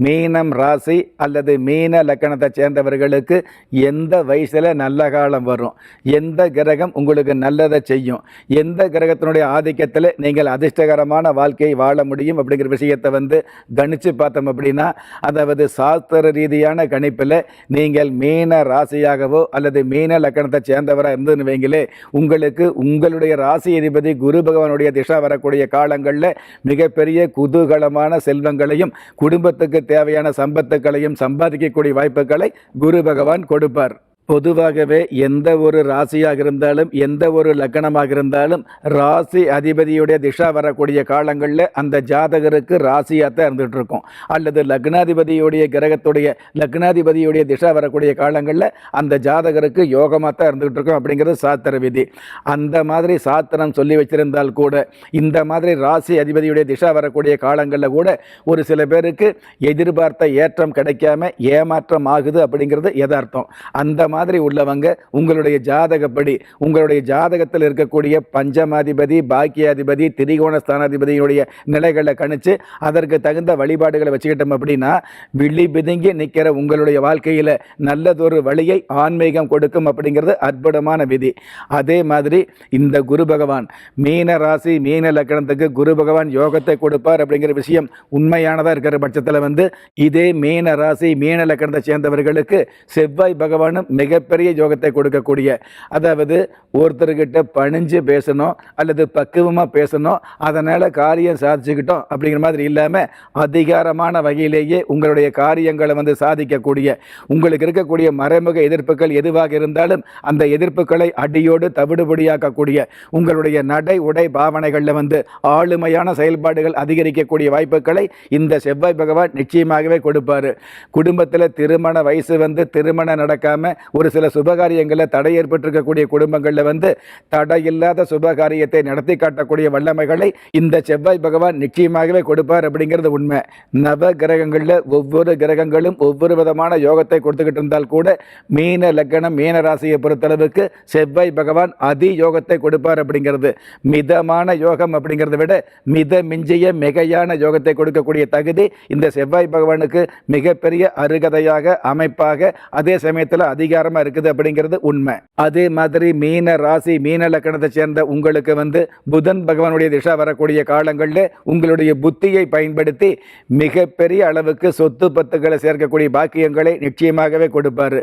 மீனம் ராசி அல்லது மீன லக்கணத்தை சேர்ந்தவர்களுக்கு எந்த வயசில் நல்ல காலம் வரும்? எந்த கிரகம் உங்களுக்கு நல்லதை செய்யும்? எந்த கிரகத்தினுடைய ஆதிக்கத்தில் நீங்கள் அதிர்ஷ்டகரமான வாழ்க்கையை வாழ முடியும் அப்படிங்கிற விஷயத்தை வந்து கணித்து பார்த்தோம் அப்படின்னா அதாவது சாஸ்திர ரீதியான கணிப்பில் நீங்கள் மீன ராசியாகவோ அல்லது மீன லக்கணத்தை சேர்ந்தவராக இருந்ததுன்னு வைங்களே உங்களுக்கு உங்களுடைய ராசி அதிபதி குரு பகவானுடைய திசா வரக்கூடிய காலங்களில் மிகப்பெரிய குதூகலமான செல்வங்களையும் குடும்பத்துக்கு தேவையான சம்பத்துக்களையும் சம்பாதிக்கக்கூடிய வாய்ப்புகளை குரு பகவான் கொடுப்பார். பொதுவாகவே எந்த ஒரு ராசியாக இருந்தாலும் எந்த ஒரு லக்கணமாக இருந்தாலும் ராசி அதிபதியுடைய திசா வரக்கூடிய காலங்களில் அந்த ஜாதகருக்கு ராசியாக தான் இருந்துகிட்டு இருக்கும் அல்லது லக்னாதிபதியுடைய கிரகத்துடைய லக்னாதிபதியுடைய திசா வரக்கூடிய காலங்களில் அந்த ஜாதகருக்கு யோகமாக தான் இருந்துகிட்டு இருக்கும் அப்படிங்கிறது சாத்திர விதி. அந்த மாதிரி சாத்திரம் சொல்லி வச்சிருந்தால் கூட இந்த மாதிரி ராசி அதிபதியுடைய திசா வரக்கூடிய காலங்களில் கூட ஒரு சில பேருக்கு எதிர்பார்த்த ஏற்றம் கிடைக்காம ஏமாற்றம் ஆகுது அப்படிங்கிறது எதார்த்தம் அந்த மாதிரி மாதிரி உள்ளவங்க உங்களுடைய ஜாதகப்படி உங்களுடைய ஜாதகத்தில் இருக்கக்கூடிய பஞ்சமாதிபதி பாக்கியாதிபதி திரிகோண ஸ்தானாதிபதியுடைய நிலைகளை கணிச்சு அதற்கு தகுந்த வழிபாடுகளை வச்சுக்கிட்டோம் அப்படின்னா விழி பிதுங்கி நிற்கிற உங்களுடைய வாழ்க்கையில் நல்லதொரு வழியை ஆன்மீகம் கொடுக்கும் அப்படிங்கிறது அற்புதமான விதி. அதே மாதிரி இந்த குரு பகவான் மீன ராசி மீன லக்கணத்துக்கு குரு பகவான் யோகத்தை கொடுப்பார் அப்படிங்கிற விஷயம் உண்மையானதாக இருக்கிற பட்சத்தில் வந்து இதே மீன ராசி மீன லக்கணத்தை சேர்ந்தவர்களுக்கு செவ்வாய் பகவானும் மிக மிகப்பெரிய யோகத்தை கொடுக்கக்கூடிய அதாவது ஒருத்தர்கிட்ட பணிஞ்சு பேசணும் அல்லது பக்குவமாக பேசணும் அதனால் காரியம் சாதிச்சுக்கிட்டோம் அப்படிங்கிற மாதிரி இல்லாமல் அதிகாரமான வகையிலேயே உங்களுடைய காரியங்களை வந்து சாதிக்கக்கூடிய உங்களுக்கு இருக்கக்கூடிய மறைமுக எதிர்ப்புகள் எதுவாக இருந்தாலும் அந்த எதிர்ப்புகளை அடியோடு தவிடுபடியாக்கக்கூடிய உங்களுடைய நடை உடை பாவனைகளில் வந்து ஆளுமையான செயல்பாடுகள் அதிகரிக்கக்கூடிய வாய்ப்புகளை இந்த செவ்வாய் பகவான் நிச்சயமாகவே கொடுப்பார். குடும்பத்தில் திருமண வயசு வந்து திருமணம் நடக்காமல் ஒரு சில சுபகாரியங்களில் தடை ஏற்பட்டிருக்கக்கூடிய குடும்பங்களில் வந்து தடையில்லாத சுபகாரியத்தை நடத்தி காட்டக்கூடிய வல்லமைகளை இந்த செவ்வாய் பகவான் நிச்சயமாகவே கொடுப்பார் அப்படிங்கிறது உண்மை. நவ கிரகங்களில் ஒவ்வொரு கிரகங்களும் ஒவ்வொரு விதமான யோகத்தை கொடுத்துக்கிட்டு இருந்தால் கூட மீன லக்கணம் மீன ராசியை பொறுத்தளவுக்கு செவ்வாய் பகவான் அதி யோகத்தை கொடுப்பார் அப்படிங்கிறது. மிதமான யோகம் அப்படிங்கிறத விட மித மிஞ்சிய மிகையான யோகத்தை கொடுக்கக்கூடிய தகுதி இந்த செவ்வாய் பகவானுக்கு மிகப்பெரிய அருகதையாக அமைப்பாக அதே சமயத்தில் அதிகாரமாக இருக்குது அப்படிங்கிறது உண்மை. அதே மாதிரி மீன ராசி மீன லக்கணத்தை சேர்ந்த உங்களுக்கு வந்து புதன் பகவானுடைய திசா வரக்கூடிய காலங்களில் உங்களுடைய புத்தியை பயன்படுத்தி மிகப்பெரிய அளவுக்கு சொத்து பத்துக்களை சேர்க்கக்கூடிய பாக்கியங்களை நிச்சயமாகவே கொடுப்பார்.